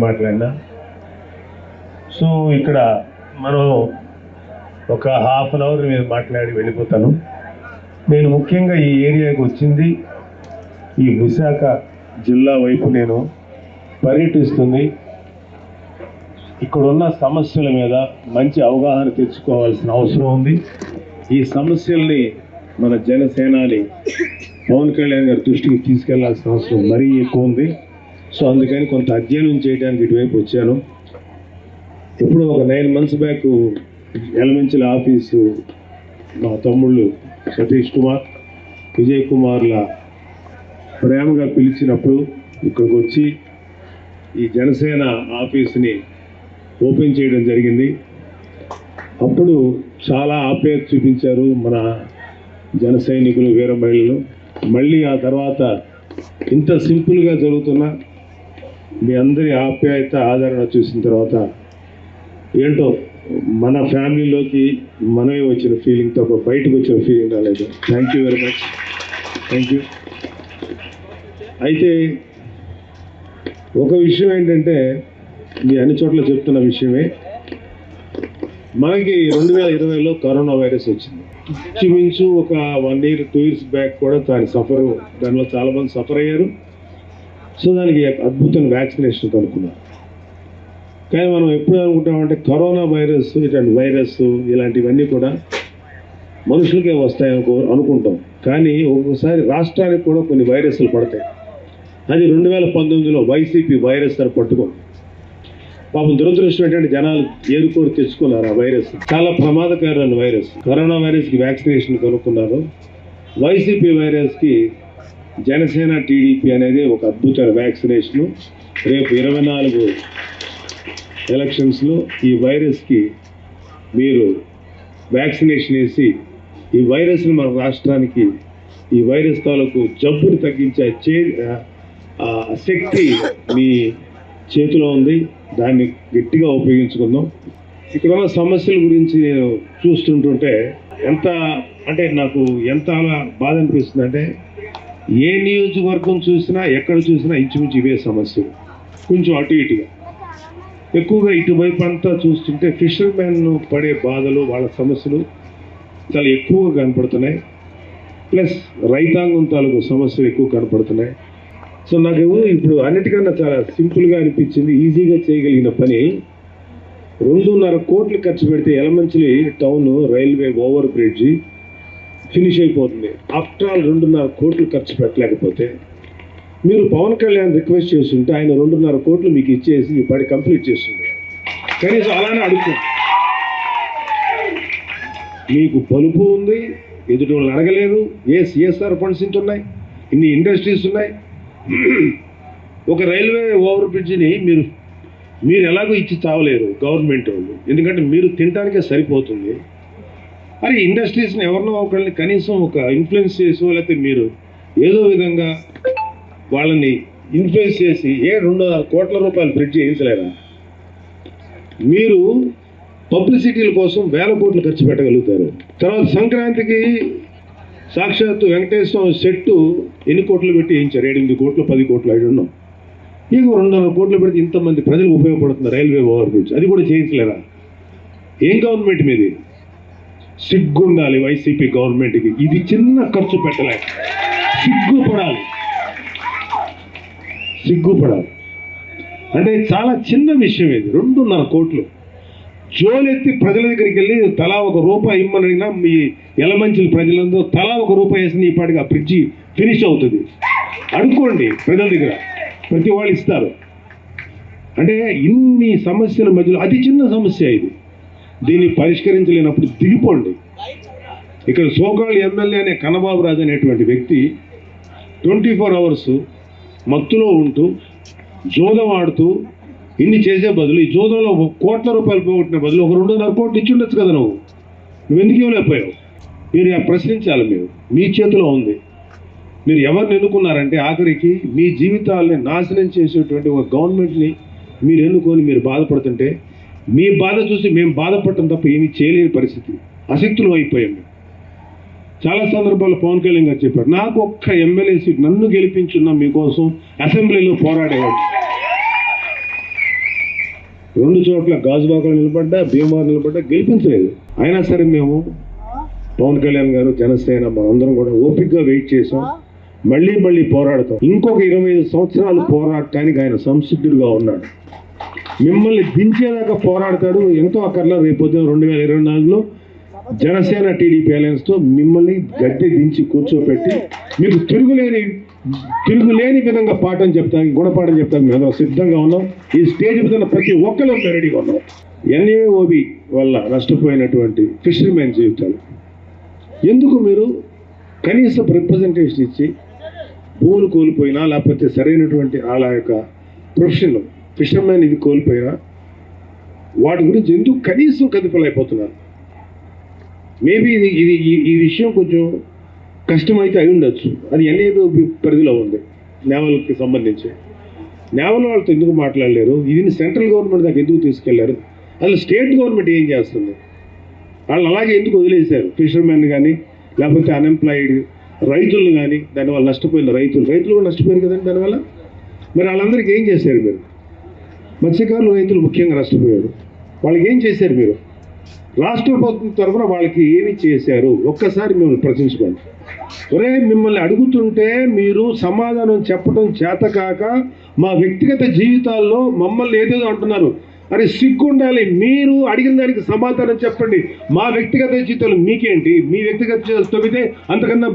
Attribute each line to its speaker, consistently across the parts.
Speaker 1: మాట్లాడినా. సో ఇక్కడ మనం ఒక హాఫ్ అన్ అవర్ మీద మాట్లాడి వెళ్ళిపోతాను. నేను ముఖ్యంగా ఈ ఏరియాకి వచ్చింది ఈ విశాఖ జిల్లా వైపు నేను పర్యటిస్తుంది. ఇక్కడున్న సమస్యల మీద మంచి అవగాహన తెచ్చుకోవాల్సిన అవసరం ఉంది. ఈ సమస్యల్ని మన జనసేనాని పవన్ కళ్యాణ్ గారి దృష్టికి తీసుకెళ్ళాల్సిన అవసరం మరీ ఎక్కువ ఉంది. సో అందుకని కొంత అధ్యయనం చేయడానికి ఇటువైపు వచ్చాను. ఇప్పుడు ఒక nine months back Yelamanchili office మా తమ్ముళ్ళు సతీష్ కుమార్ విజయ్ కుమార్ల ప్రేమగా పిలిచినప్పుడు ఇక్కడికి వచ్చి ఈ జనసేన ఆఫీస్ని ఓపెన్ చేయడం జరిగింది. అప్పుడు చాలా ఆప్యాయత చూపించారు మన జన సైనికులు వీర మహిళలు. మళ్ళీ ఆ తర్వాత ఇంత సింపుల్గా జరుగుతున్న మీ అందరి ఆప్యాయత ఆదరణ చూసిన తర్వాత ఏంటో మన ఫ్యామిలీలోకి మనమే వచ్చిన ఫీలింగ్ తప్ప బయటకు వచ్చిన ఫీలింగ్ రాలేదు. Thank you very much thank you అయితే ఒక విషయం ఏంటంటే మీ అన్ని చోట్ల చెప్తున్న విషయమే. మనకి రెండు వేల ఇరవైలో కరోనా వైరస్ వచ్చింది. ఇంచుమించు ఒక one year two years back కూడా దాని సఫర్ దానిలో చాలా మంది సఫర్ అయ్యారు సో దానికి అద్భుతమైన వ్యాక్సినేషన్ కనుక్కున్నారు కానీ మనం ఎప్పుడు అనుకుంటామంటే కరోనా వైరస్ ఇటువంటి వైరస్ ఇలాంటివన్నీ కూడా మనుషులకే వస్తాయి అనుకో- అనుకుంటాం. కానీ ఒక్కొక్కసారి రాష్ట్రానికి కూడా కొన్ని వైరస్లు పడతాయి. అది రెండు వేల పంతొమ్మిదిలో వైసీపీ వైరస్ అని పట్టుకోండి పాపం దురదృష్టం ఏంటంటే జనాలు ఏరుకోరు తెచ్చుకున్నారు ఆ వైరస్. చాలా ప్రమాదకరమైన వైరస్. కరోనా వైరస్కి వ్యాక్సినేషన్ కనుక్కున్నారు వైసీపీ వైరస్కి జనసేన టీడీపీ అనేది ఒక అద్భుత వ్యాక్సినేషను రేపు ఇరవై నాలుగు ఎలక్షన్స్లో ఈ వైరస్కి మీరు వ్యాక్సినేషన్ వేసి ఈ వైరస్ని మన రాష్ట్రానికి ఈ వైరస్ తాలూకు జబ్బుని తగ్గించే చే ఆ శక్తి మీ చేతిలో ఉంది. దాన్ని గట్టిగా ఉపయోగించుకుందాం. ఇక్కడ ఉన్న సమస్యల గురించి నేను చూస్తుంటుంటే ఎంత అంటే నాకు ఎంత బాధ అనిపిస్తుంది అంటే ఏ నియోజకవర్గం చూసినా ఎక్కడ చూసినా ఇంచుమించు ఇవే సమస్యలు. కొంచెం అటు ఇటుగా. ఎక్కువగా ఇటువైపు అంతా చూస్తుంటే ఫిషర్మెన్ పడే బాధలు వాళ్ళ సమస్యలు చాలా ఎక్కువగా కనపడుతున్నాయి. ప్లస్ రైతాంగం తాలూకు సమస్యలు ఎక్కువ కనపడుతున్నాయి. సో నాకు ఇప్పుడు అన్నిటికన్నా చాలా సింపుల్గా అనిపించింది ఈజీగా చేయగలిగిన పని రెండున్నర కోట్లు ఖర్చు పెడితే Yelamanchili town railway over bridge finish అయిపోతుంది. ఆఫ్టర్ ఆల్ రెండున్నర కోట్లు ఖర్చు పెట్టలేకపోతే మీరు పవన్ కళ్యాణ్ రిక్వెస్ట్ చేస్తుంటే ఆయన రెండున్నర కోట్లు మీకు ఇచ్చేసి పడి కంప్లీట్ చేస్తుంది. కనీసం అలానే అడుగుతుంది. మీకు పలుపు ఉంది ఎదుటి వాళ్ళు అడగలేదు ఏ సిఎస్ఆర్ ఫండ్స్ ఇంత ఉన్నాయి. ఇన్ని ఇండస్ట్రీస్ ఉన్నాయి. ఒక రైల్వే ఓవర్ బ్రిడ్జిని మీరు మీరు ఎలాగో ఇచ్చి చావలేరు గవర్నమెంట్ వాళ్ళు. ఎందుకంటే మీరు తినడానికే సరిపోతుంది. అరే ఇండస్ట్రీస్ని ఎవరినో ఒకరిని కనీసం ఒక ఇన్ఫ్లుయెన్స్ చేసో లేకపోతే మీరు ఏదో విధంగా వాళ్ళని ఇన్ఫ్లుయెన్స్ చేసి ఏ రెండు వందల కోట్ల రూపాయలు బ్రిడ్జ్ చేయించలేరా మీరు పబ్లిసిటీల కోసం వేల కోట్లు ఖర్చు పెట్టగలుగుతారు. తర్వాత సంక్రాంతికి సాక్షాత్తు వెంకటేశ్వర సెట్టు ఎన్ని కోట్లు పెట్టి వేయించారు? ఎనిమిది కోట్లు పది కోట్లు ఐదు ఉన్నాం రెండు రెండున్నర కోట్లు పెడితే ఇంతమంది ప్రజలకు ఉపయోగపడుతుంది రైల్వే ఓవర్ బ్రిడ్జ్. అది కూడా చేయించలేరా? ఏం గవర్నమెంట్ మీది? సిగ్గుండాలి వైసీపీ గవర్నమెంట్కి. ఇది చిన్న ఖర్చు పెట్టలేక సిగ్గుపడాలి. సిగ్గుపడాలి. అంటే చాలా చిన్న విషయం ఇది. రెండున్నర కోట్లు. జోలెత్తి ప్రజల దగ్గరికి వెళ్ళి తలా ఒక రూపాయి ఇమ్మని అడిగినా మీ ఎలమంచుల ప్రజలందరూ తలా ఒక రూపాయి వేసిన ఈ పాటికి ఆ బ్రిడ్జి ఫినిష్ అవుతుంది. అడుక్కోండి ప్రజల దగ్గర. ప్రతి వాళ్ళు ఇస్తారు. అంటే ఇన్ని సమస్యల మధ్యలో అతి చిన్న సమస్య ఇది. దీన్ని పరిష్కరించలేనప్పుడు దిగిపోండి. ఇక్కడ సోకాళ్ళు ఎమ్మెల్యే అనే కన్నబాబు రాజు అనేటువంటి వ్యక్తి ట్వంటీ ఫోర్ అవర్స్ మత్తులో ఉంటూ జోదం ఆడుతూ ఇన్ని చేసే బదులు ఈ జోదంలో ఒక కోట్ల రూపాయలు పోగొట్టిన బదులు ఒక రెండున్నర కోట్లు ఇచ్చి ఉండొచ్చు కదా నువ్వు? నువ్వు ఎందుకు ఇవ్వలేకపోయావు? మీరు ప్రశ్నించాలి మీరు. మీ చేతిలో ఉంది. మీరు ఎవరిని ఎన్నుకున్నారంటే ఆఖరికి మీ జీవితాలని నాశనం చేసేటువంటి ఒక గవర్నమెంట్ని మీరు ఎన్నుకొని మీరు బాధపడుతుంటే మీ బాధ చూసి మేము బాధపడటం తప్ప ఏమీ చేయలేని పరిస్థితి. అశక్తులు అయిపోయాం మేము. చాలా సందర్భాల్లో పవన్ కళ్యాణ్ గారు చెప్పారు నాకు ఒక్క ఎమ్మెల్యే సీట్ నన్ను గెలిపించున్నా మీకోసం అసెంబ్లీలో పోరాడేవాడు. రెండు చోట్ల గాజుబాకలు నిలబడ్డా భీమవరం నిలబడ్డా గెలిపించలేదు. అయినా సరే మేము పవన్ కళ్యాణ్ గారు జనసేన మనందరం కూడా ఓపికగా వెయిట్ చేసాం మళ్ళీ మళ్ళీ పోరాడతాం. ఇంకొక ఇరవై ఐదు సంవత్సరాలు పోరాడటానికి ఆయన సంసిద్ధుడుగా ఉన్నాడు. మిమ్మల్ని దించేదాకా పోరాడతాడు ఎంతో అక్కర్లా రేపొద్దున రెండు వేల ఇరవై నాలుగులో జనసేన టీడీపీ అలయన్స్తో మిమ్మల్ని గద్దె దించి కూర్చోపెట్టి మీకు తిరుగులేని తిరుగులేని విధంగా పాఠం చెప్తానికి గుణపాఠం చెప్తానికి మేము సిద్ధంగా ఉన్నాం. ఈ స్టేజ్ మీద ప్రతి ఒక్కరు రెడీగా ఉన్నాం. ఎన్ఏఓబి వల్ల నష్టపోయినటువంటి ఫిషర్మెన్ జీవితాలు. ఎందుకు మీరు కనీసం రిప్రజెంటేషన్ ఇచ్చి భూములు కోల్పోయినా లేకపోతే సరైనటువంటి వాళ్ళ యొక్క ప్రొఫెషన్ ఫిషర్మెన్ ఇది కోల్పోయినా వాటి గురించి ఎందుకు కనీసం కదిపలేకపోతున్నారు? మేబీ ఇది ఇది ఈ- ఈ విషయం కొంచెం కష్టమైతే అయి ఉండొచ్చు. అది ఎన్ఏదో పరిధిలో ఉంది నేవల్కి సంబంధించి. నేవల్ వాళ్ళతో ఎందుకు మాట్లాడలేరు? ఇది సెంట్రల్ గవర్నమెంట్ దాకా ఎందుకు తీసుకెళ్ళారు? అసలు స్టేట్ గవర్నమెంట్ ఏం చేస్తుంది? వాళ్ళు అలాగే ఎందుకు వదిలేశారు? ఫిషర్మెన్ కానీ లేకపోతే అన్ఎంప్లాయిడ్ రైతులు కానీ దానివల్ల నష్టపోయిన రైతులు. రైతులు కూడా నష్టపోయారు కదండి దానివల్ల? మరి వాళ్ళందరికీ ఏం చేశారు మీరు? మత్స్యకారులు రైతులు ముఖ్యంగా నష్టపోయారు. వాళ్ళకి ఏం చేశారు మీరు? రాష్ట్ర ప్రభుత్వం తరఫున వాళ్ళకి ఏమి చేశారు? ఒక్కసారి మిమ్మల్ని ప్రశ్నించుకోండి. ఒరే మిమ్మల్ని అడుగుతుంటే మీరు సమాధానం చెప్పడం చేతకాక మా వ్యక్తిగత జీవితాల్లో మమ్మల్ని ఏదేదో అంటున్నారు. అరే సిగ్గుండాలి. మీరు అడిగిన దానికి సమాధానం చెప్పండి. మా వ్యక్తిగత జీవితాలు మీకేంటి? మీ వ్యక్తిగత జీవితాలు అంతకన్నా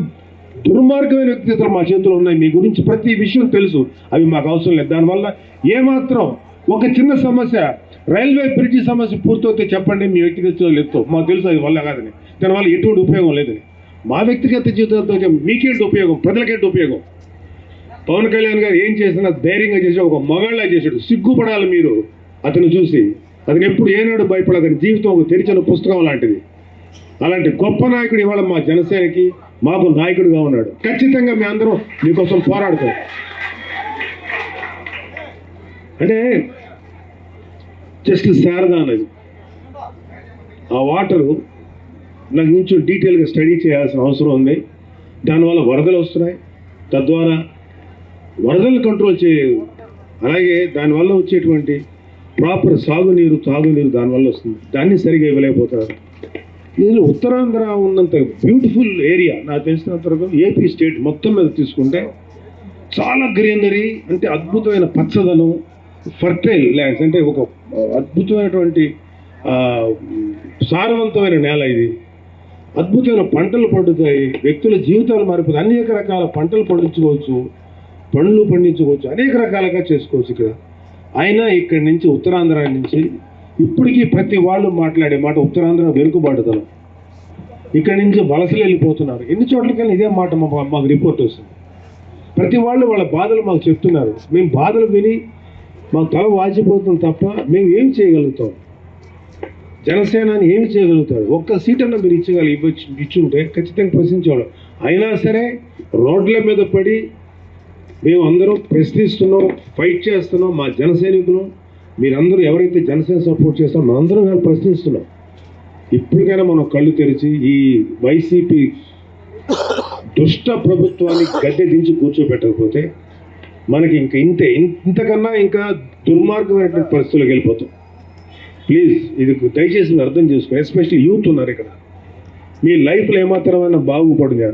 Speaker 1: దుర్మార్గమైన వ్యక్తిగతలు మా చేతిలో ఉన్నాయి. మీ గురించి ప్రతి విషయం తెలుసు. అవి మాకు అవసరం లేదు. దానివల్ల ఏమాత్రం ఒక చిన్న సమస్య. రైల్వే బ్రిడ్జి సమస్య పూర్తవుతే చెప్పండి మీ వ్యక్తిగత లేదు. మాకు తెలుసు అది వల్ల కాదని. దానివల్ల ఎటువంటి ఉపయోగం లేదని. మా వ్యక్తిగత జీవితంతో మీకేంటి ఉపయోగం? ప్రజలకేంటి ఉపయోగం? పవన్ కళ్యాణ్ గారు ఏం చేసినా ధైర్యంగా చేసి ఒక మగాళ్ళ చేశాడు. సిగ్గుపడాలి మీరు. అతను చూసి. అతను ఎప్పుడు ఏనాడు భయపడదని జీవితం ఒక తెరిచిన పుస్తకం లాంటిది. అలాంటి గొప్ప నాయకుడు ఇవాళ మా జనసేనకి మాకు నాయకుడిగా ఉన్నాడు. ఖచ్చితంగా మీ అందరం మీకోసం పోరాడుతాం. అంటే జస్ట్ శారదా అనేది. ఆ వాటరు నాకు కొంచెం డీటెయిల్గా స్టడీ చేయాల్సిన అవసరం ఉంది. దానివల్ల వరదలు వస్తున్నాయి. తద్వారా వరదలు కంట్రోల్ చేయలేదు అలాగే దానివల్ల వచ్చేటువంటి ప్రాపర్ సాగునీరు తాగునీరు దానివల్ల వస్తుంది. దాన్ని సరిగా ఇవ్వలేకపోతున్నారు. ఇది ఉత్తరాంధ్ర ఉన్నంత బ్యూటిఫుల్ ఏరియా నాకు తెలిసినంత వరకు ఏపీ స్టేట్ మొత్తం మీద తీసుకుంటే చాలా గ్రీనరీ అంటే అద్భుతమైన పచ్చదనం ఫర్టైల్ ల్యాండ్స్ అంటే ఒక అద్భుతమైనటువంటి సారవంతమైన నేల ఇది. అద్భుతమైన పంటలు పండుతాయి. వ్యక్తుల జీవితాలు మారిపోతాయి. అనేక రకాల పంటలు పండించుకోవచ్చు. పండ్లు పండించుకోవచ్చు. అనేక రకాలుగా చేసుకోవచ్చు ఇక్కడ. అయినా ఇక్కడి నుంచి ఉత్తరాంధ్ర నుంచి ఇప్పటికీ ప్రతి వాళ్ళు మాట్లాడే మాట ఉత్తరాంధ్ర వెనుకబాటుదనం ఇక్కడి నుంచి వలసలు వెళ్ళిపోతున్నారు. ఎన్ని చోట్లకైనా ఇదే మాట మా- మాకు రిపోర్ట్ వస్తుంది. ప్రతి వాళ్ళు వాళ్ళ బాధలు మాకు చెప్తున్నారు. మేము బాధలు విని మాకు తల వాచిపోతుంది తప్ప మేము ఏమి చేయగలుగుతాం? జనసేనని ఏమి చేయగలుగుతారు ఒక్క సీట్ అన్న మీరు ఇచ్చగల ఇవ్వచ్చు ఇచ్చుంటే ఖచ్చితంగా ప్రశ్నించేవాళ్ళం. అయినా సరే రోడ్ల మీద పడి మేము అందరం ప్రశ్నిస్తున్నాం ఫైట్ చేస్తున్నాం మా జన సైనికులు మీరందరూ ఎవరైతే జనసేన సపోర్ట్ చేస్తారో మనందరం కానీ ప్రశ్నిస్తున్నాం. ఇప్పటికైనా మనం కళ్ళు తెరిచి ఈ వైసీపీ దుష్ట ప్రభుత్వాన్ని గద్దె దించి కూర్చోబెట్టకపోతే మనకి ఇంకా ఇంతే. ఇంతకన్నా ఇంకా దుర్మార్గమైనటువంటి పరిస్థితులకు వెళ్ళిపోతాం. ప్లీజ్ ఇది దయచేసి మీరు అర్థం చేసుకో ఎస్పెషల్లీ యూత్ ఉన్నారు ఇక్కడ. మీ లైఫ్లో ఏమాత్రమైనా బాగుపడుగా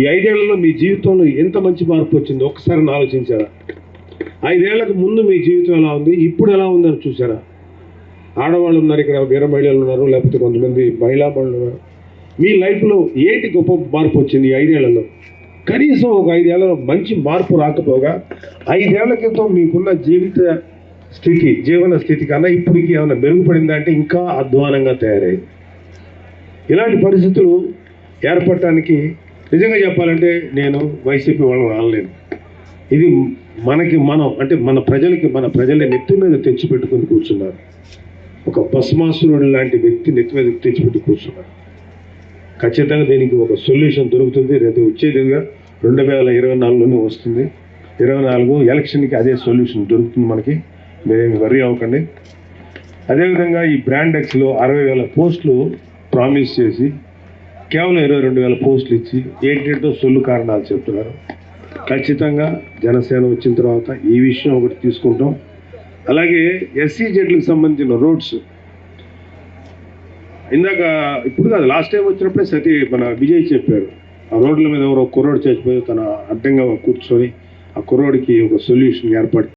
Speaker 1: ఈ ఐదేళ్ళలో మీ జీవితంలో ఎంత మంచి మార్పు వచ్చింది ఒక్కసారి ఆలోచించారా? ఐదేళ్ళకు ముందు మీ జీవితం ఎలా ఉంది ఇప్పుడు ఎలా ఉందని చూసారా ఆడవాళ్ళు ఉన్నారు ఇక్కడ వీర మహిళలు ఉన్నారు లేకపోతే కొంతమంది మహిళా మహిళలు ఉన్నారు. మీ లైఫ్లో ఏంటి గొప్ప మార్పు వచ్చింది ఈ ఐదేళ్ళలో? కనీసం ఒక ఐదేళ్ళలో మంచి మార్పు రాకపోగా ఐదేళ్ళ క్రితం మీకున్న జీవిత స్థితి జీవన స్థితి కన్నా ఇప్పటికి ఏమైనా మెరుగుపడిందా అంటే ఇంకా అధ్వానంగా తయారైంది ఇలాంటి పరిస్థితులు ఏర్పడటానికి నిజంగా చెప్పాలంటే నేను వైసీపీ వాళ్ళని రాలేను ఇది మనకి మనం అంటే మన ప్రజలకి మన ప్రజలే నెత్తి మీద తెచ్చిపెట్టుకుని కూర్చున్నారు. ఒక భస్మాసురుడు లాంటి వ్యక్తి నెత్తి మీద తెచ్చిపెట్టి కూర్చున్నారు. ఖచ్చితంగా దీనికి ఒక సొల్యూషన్ దొరుకుతుంది రేపు వచ్చేదిగా రెండు వేల ఇరవై నాలుగులోనే వస్తుంది. ఇరవై నాలుగు ఎలక్షన్కి అదే సొల్యూషన్ దొరుకుతుంది మనకి. మీరేమి వర్రీ అవ్వకండి. అదేవిధంగా ఈ బ్రాండ్ ఎక్స్లో అరవై వేల పోస్టులు ప్రామిస్ చేసి కేవలం ఇరవై రెండు వేల పోస్టులు ఇచ్చి ఏంటేంటో సొల్లు కారణాలు చెప్తున్నారు. ఖచ్చితంగా జనసేన వచ్చిన తర్వాత ఈ విషయం ఒకటి తీసుకుంటాం. అలాగే ఎస్సీ జెడ్లకు సంబంధించిన రోడ్స్. ఇందాక ఇప్పుడు కాదు లాస్ట్ టైం వచ్చినప్పుడే సతీ మన విజయ్ చెప్పారు. రోడ్ల మీద ఎవరో కుర్రోడు చచ్చిపోయి తన అడ్డంగా కూర్చొని ఆ కుర్రోడికి ఒక సొల్యూషన్ ఏర్పాటు